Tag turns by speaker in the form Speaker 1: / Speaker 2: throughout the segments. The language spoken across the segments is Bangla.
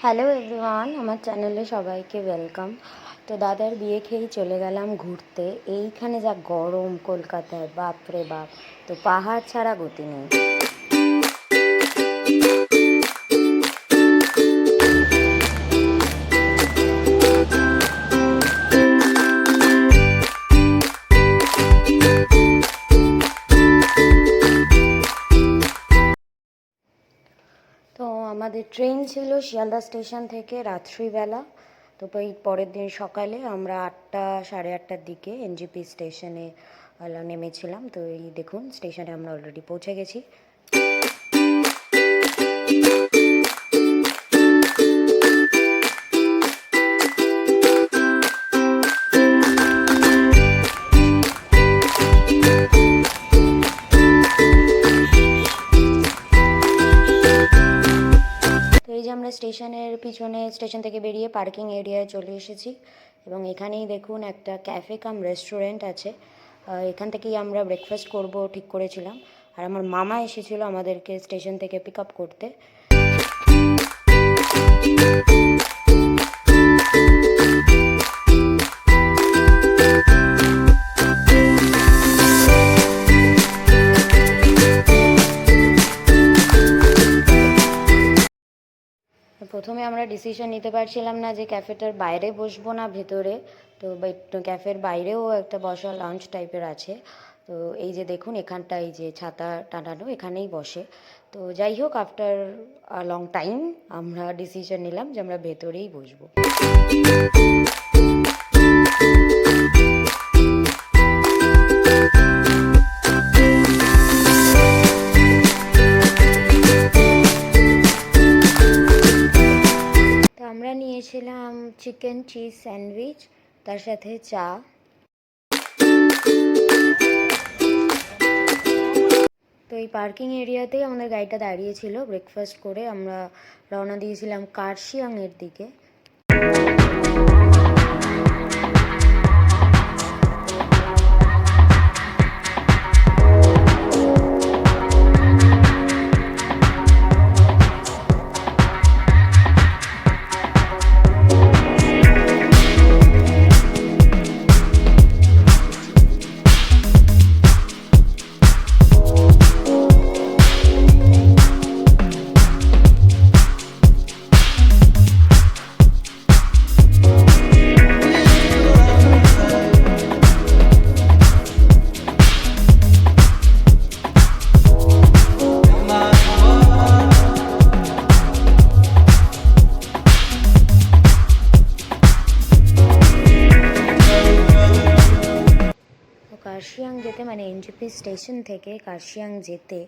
Speaker 1: হ্যালো এভরিওয়ান আমার চ্যানেলে সবাইকে ওয়েলকাম তো দাদার বিয়ে খেয়েই চলে গেলাম ঘুরতে। এইখানে যা গরম কলকাতায়, বাপরে বাপ। তো পাহাড় ছাড়া গতি নেই। আমাদের ট্রেন ছিল শিয়ালদা স্টেশন থেকে রাত্রিবেলা। তো পরের দিন সকালে আমরা আটটা, সাড়ে আটটার দিকে এনজিপি স্টেশনে নেমেছিলাম। তো এই দেখুন, স্টেশনে আমরা অলরেডি পৌঁছে গেছি। স্টেশনের পিছনে, স্টেশন থেকে বেরিয়ে পার্কিং এরিয়ায় চলে এসেছি। এবং এখানেই দেখুন একটা ক্যাফে কাম রেস্টুরেন্ট আছে। এখান থেকেই আমরা ব্রেকফাস্ট করব ঠিক করেছিলাম। আর আমার মামা এসেছিল আমাদেরকে স্টেশন থেকে পিক আপ করতে। প্রথমে আমরা ডিসিশন নিতে পারছিলাম না যে ক্যাফেটার বাইরে বসবো না ভেতরে। তো ক্যাফের বাইরেও একটা বসা লাঞ্চ টাইপের আছে। তো এই যে দেখুন এখানটা এই যে ছাতা টানানো, এখানেই বসে। তো যাই হোক আফটার লং টাইম আমরা ডিসিশন নিলাম যে আমরা ভেতরেই বসবো। চিকেন চিজ স্যান্ডউইচ তার সাথে চা। তো এই পার্কিং এরিয়াতেই আমাদের গাড়িটা দাঁড়িয়েছিল ব্রেকফাস্ট করে আমরা রওনা দিয়েছিলাম কার্শিয়াংয়ের দিকে। মানে স্টেশন থেকে কার্শিয়াং যেতে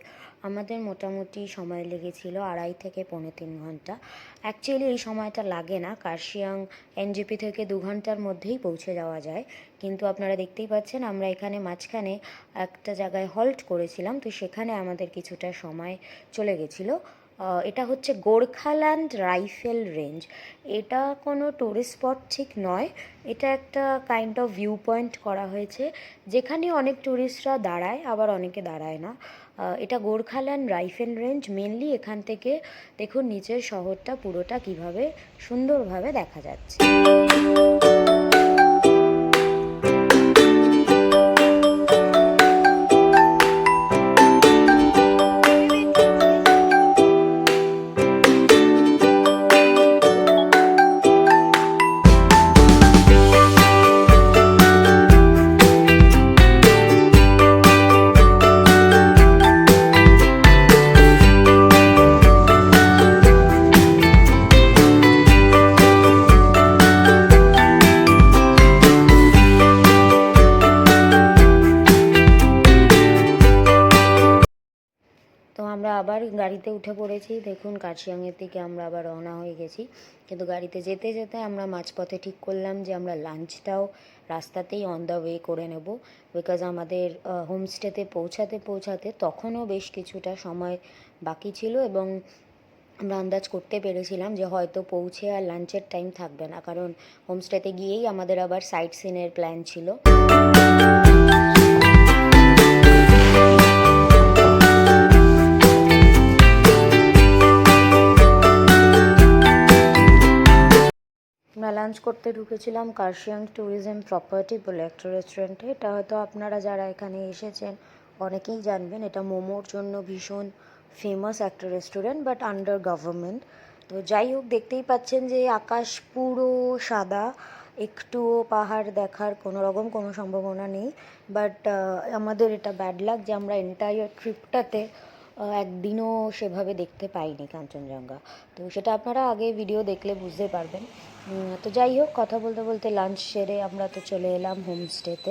Speaker 1: আমাদের মোটামুটি সময় লেগেছিল আড়াই থেকে পৌনে তিন ঘণ্টা। অ্যাকচুয়ালি এই সময়টা লাগে না। কার্শিয়াং এনজেপি থেকে দু ঘণ্টার মধ্যেই পৌঁছে যাওয়া যায়। কিন্তু আপনারা দেখতেই পাচ্ছেন, আমরা এখানে মাঝখানে একটা জায়গায় হল্ট করেছিলাম। তো সেখানে আমাদের কিছুটা সময় চলে গেছিল। এটা হচ্ছে গোর্খাল্যান্ড রাইফেল রেঞ্জ। এটা কোনো টুরিস্ট স্পট ঠিক নয়। এটা একটা কাইন্ড অফ ভিউ পয়েন্ট করা হয়েছে। যেখানে অনেক ট্যুরিস্টরা দাঁড়ায়, আবার অনেকে দাঁড়ায় না। এটা গোর্খাল্যান্ড রাইফেল রেঞ্জ। মেনলি এখান থেকে দেখুন নিচের শহরটা পুরোটা কীভাবে সুন্দরভাবে দেখা যাচ্ছে। আবার গাড়িতে উঠে পড়েছি। দেখুন কার্শিয়াংয়ের দিকে আমরা আবার রওনা হয়ে গেছি। কিন্তু গাড়িতে যেতে যেতে আমরা মাঝপথে ঠিক করলাম যে, আমরা লাঞ্চটাও রাস্তাতেই অন দ্য ওয়ে করে নেব। বিকজ আমাদের হোমস্টেতে পৌঁছাতে পৌঁছাতে তখনও বেশ কিছুটা সময় বাকি ছিল এবং আমরা আন্দাজ করতে পেরেছিলাম যে, হয়তো পৌঁছে আর লাঞ্চের টাইম থাকবে না। কারণ হোমস্টেতে গিয়েই আমাদের আবার সাইট সিনের প্ল্যান ছিল। লাঞ্চ করতে ঢুকেছিলাম কার্শিয়াং ট্যুরিজম প্রপার্টি বলে একটা রেস্টুরেন্টে। এটা হয়তো আপনারা যারা এখানে এসেছেন অনেকেই জানবেন, এটা মোমোর জন্য ভীষণ ফেমাস একটা রেস্টুরেন্ট বাট আন্ডার গভর্নমেন্ট তো যাই হোক, দেখতেই পাচ্ছেন যে আকাশ পুরো সাদা, একটুও পাহাড় দেখার কোনো রকম কোনো সম্ভাবনা নেই। বাট আমাদের এটা ব্যাড লাক যে আমরা এন্টায়ার ট্রিপটাতে একদিনও সেভাবে দেখতে পাইনি কাঞ্চনজঙ্ঘা। তো সেটা আপনারা আগে ভিডিও দেখলে বুঝতে পারবেন। তো যাই হোক, কথা বলতে বলতে লাঞ্চ সেরে আমরা তো চলে এলাম হোমস্টেতে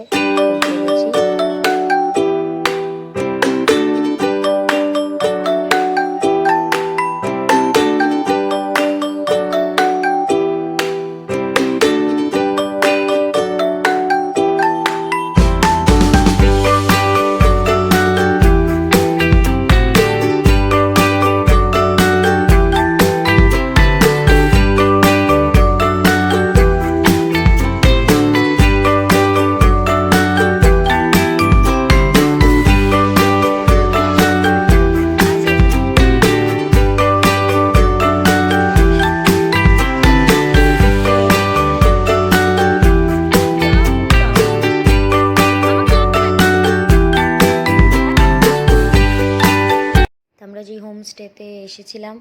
Speaker 1: আমরা যেই হোমস্টেতে এসেছিলাম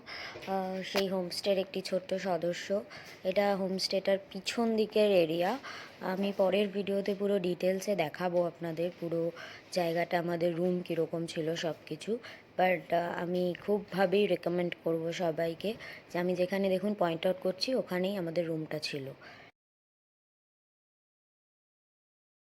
Speaker 1: সেই হোমস্টের একটি ছোট্ট সদস্য। এটা হোমস্টেটার পিছন দিকের এরিয়া আমি পরের ভিডিওতে পুরো ডিটেলসে দেখাবো আপনাদের পুরো জায়গাটা, আমাদের রুম কীরকম ছিল সব কিছু বাট আমি খুবভাবেই রেকমেন্ড করব সবাইকে যে আমি যেখানে দেখুন পয়েন্ট আউট করছি, ওখানেই আমাদের রুমটা ছিল।